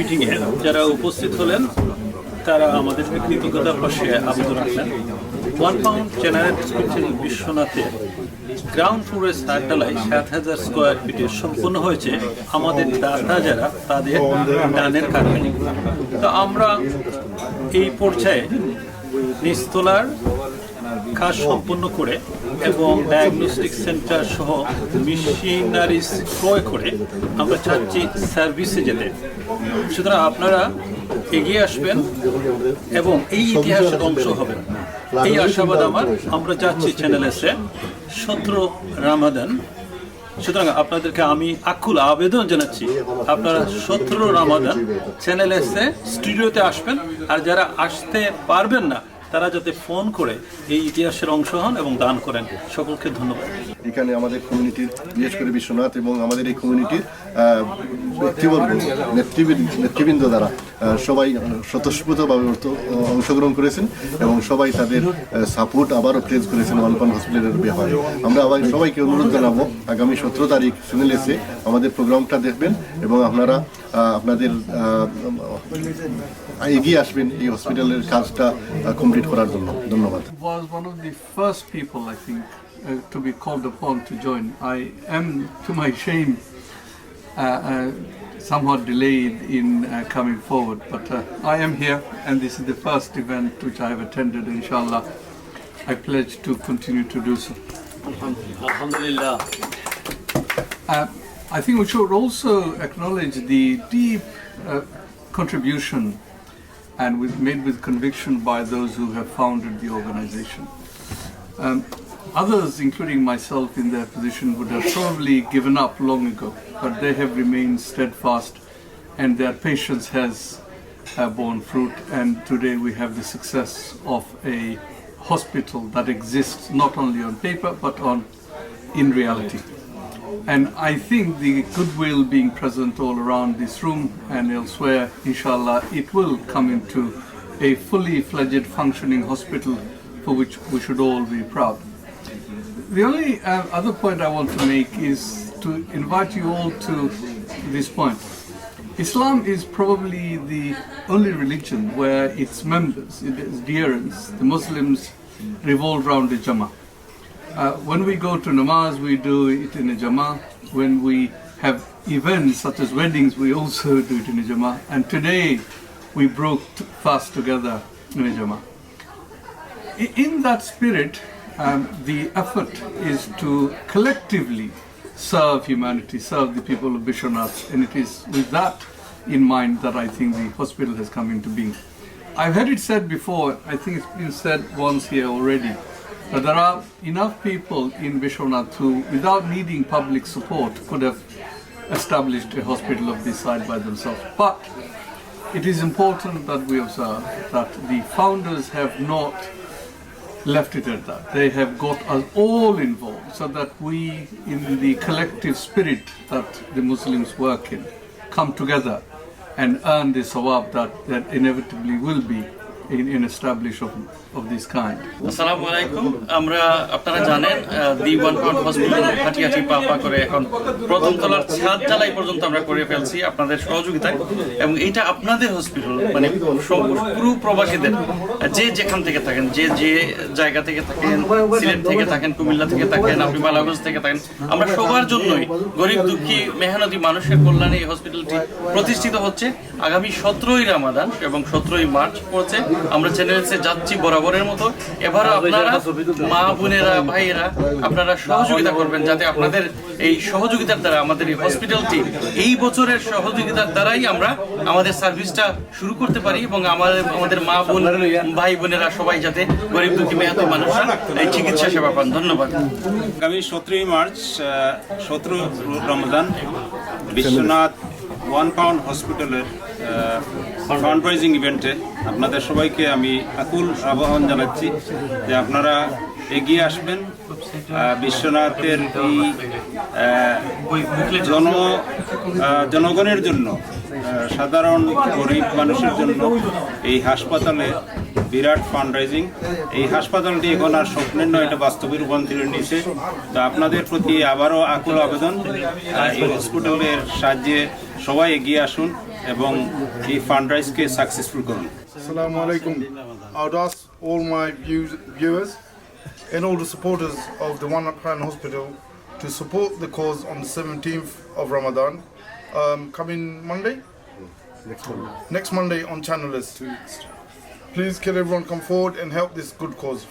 মিটিংয়ে যারা উপস্থিত হলেন, তারা আমাদের কৃতজ্ঞতার পাশে আবেদন রাখলেন। ওয়ান পাউন্ড জেনারেল বিশ্বনাথে গ্রাউন্ড ফ্লোরের সাত ডালাই সাত হাজার স্কোয়ার ফিটে সম্পন্ন হয়েছে আমাদের দাদা যারা, তাদের দানের কারণে তো আমরা এই পর্যায়ে নিস্তলার কাজ সম্পন্ন করে এবং ডায়াগনস্টিক সেন্টার সহ মেশিনারিজ ক্রয় করে আমরা চাচ্ছি সার্ভিসে যেতে। সুতরাং আপনারা এগিয়ে আসবেন এবং এই ইতিহাসের অংশ হবেন। এই আশাবাদ আমার। আমরা যাচ্ছি চ্যানেল এসে সতেরো রামাদান। সুতরাং আপনাদেরকে আমি আকুল আবেদন জানাচ্ছি, আপনারা সতেরো রামাদান চ্যানেল এসে স্টুডিওতে আসবেন। আর যারা আসতে পারবেন না তারা যাতে ফোন করে এই ইতিহাসের অংশ হন এবং দান করেন। সকলকে ধন্যবাদ। এখানে আমাদের কমিউনিটির বিশেষ করে বিশ্বনাথ এবং আমাদের এই কমিউনিটির কি নেতৃবৃন্দ দ্বারা সবাই স্বতঃস্ফূর্তভাবে অংশগ্রহণ করেছেন এবং সবাই তাদের সাপোর্ট আবারও প্লেস করেছেন ওয়ান হসপিটালের ব্যাপারে আমরা আবার সবাইকে অনুরোধ জানাব, আগামী সতেরো তারিখ চ্যানেল এসে আমাদের প্রোগ্রামটা দেখবেন এবং আপনারা আপনাদের আহ, এগিয়ে আসবেন এই হসপিটালের কাজটা কমপ্লিট করার জন্য ধন্যবাদ was one of the first people, I think, uh, to be called upon to join. I am, to my shame, uh, uh, somewhat delayed in uh, coming forward, but uh, I am here, and this is the first event which I have attended. Inshallah, I pledge to continue to do so. আলহামদুলিল্লাহ Uh, I think we should also acknowledge the deep uh, contribution and with, made with conviction by those who have founded the organization. Um, others, including myself in their position, would have probably given up long ago, but they have remained steadfast and their patience has uh, borne fruit. And today we have the success of a hospital that exists not only on paper but on in reality. And I think the goodwill being present all around this room and elsewhere, inshallah, it will come into a fully fledged functioning hospital for which we should all be proud. The only uh, other point I want to make is to invite you all to this point. Islam is probably the only religion where its members, its adherents, the Muslims, revolve around the Jama'ah. Uh, when we go to namaz, we do it in a jama'ah. When we have events such as weddings, we also do it in a jama'ah. And today, we broke fast together in a jama'ah. In that spirit, um, the effort is to collectively serve humanity, serve the people of Bishwanath, and it is with that in mind that I think the hospital has come into being. I've heard it said before, I think it's been said once here already, that there are enough people in Vishwanath who, without needing public support, could have established a hospital of this side by themselves. But it is important that we observe that the founders have not left it at that. They have got us all involved so that we, in the collective spirit that the Muslims work in, come together and earn the sawab that, that inevitably will be in, in establish of, of this kind. আমরা আপনারা জানেন the one point hospital হাঁটি হাঁটি পা পা করে এখন প্রথম তলার ছাদ পর্যন্ত আমরা করে ফেলছি আপনাদের সহযোগিতায়। এবং এটা আপনাদের হসপিটাল মানে পুরো প্রবাসীদের যে যেখান থেকে থাকেন যে যে জায়গা থেকে থাকেন সিলেট থেকে থাকেন কুমিল্লা থেকে থাকেন আপনি বালাগঞ্জ থেকে থাকেন আমরা সবার জন্যই গরিব দুঃখী মেহনতি মানুষের কল্যাণে এই হসপিটালটি প্রতিষ্ঠিত হচ্ছে। আগামী সতেরোই রামাদান এবং সতেরোই মার্চ পড়ছে। আমরা চ্যানেলসে যাচ্ছি বরাবরের মতো। এবারও আপনারা মা বোনেরা ভাইয়েরা আপনারা সহযোগিতা করবেন যাতে আপনাদের এই সহযোগিতার দ্বারা আমাদের এই হসপিটালটি এই বছরের সহযোগিতার দ্বারাই আমরা আমাদের সার্ভিসটা শুরু করতে পারি এবং আমাদের আমাদের মা বোন ভাই বোনেরা সবাই যাতে গরিব দুঃখী মেহনতি মানুষরা এই চিকিৎসা সেবা পান। ধন্যবাদ। আগামী সতেরোই মার্চ সতেরো রমজান বিশ্বনাথ ওয়ান পাউন্ড হসপিটালের ফান্ড রাইজিং ইভেন্টে আপনাদের সবাইকে আমি আকুল আহ্বান জানাচ্ছি যে আপনারা এগিয়ে আসবেন। বিশ্বনাথের এই জন জনগণের জন্য সাধারণ গরিব মানুষের জন্য এই হাসপাতালে বিরাট ফান্ড রাইজিং এই হাসপাতালটি এখন আর স্বপ্নের নয়, এটা বাস্তবে রূপান্তরিত নিয়েছে তো আপনাদের প্রতি আবারও আকুল আবেদন। এই হসপিটালের সাহায্যে সবাই এগিয়ে আসুন। এবং এই ফান্ডরাইজকে সাকসেসফুল করুন Assalamu alaikum. I would ask all my views, viewers and all the supporters of the One Plan Hospital to support the cause on the 17th of Ramadan, um, coming Monday. Next Monday on Channel Please, can everyone come forward and help this good cause?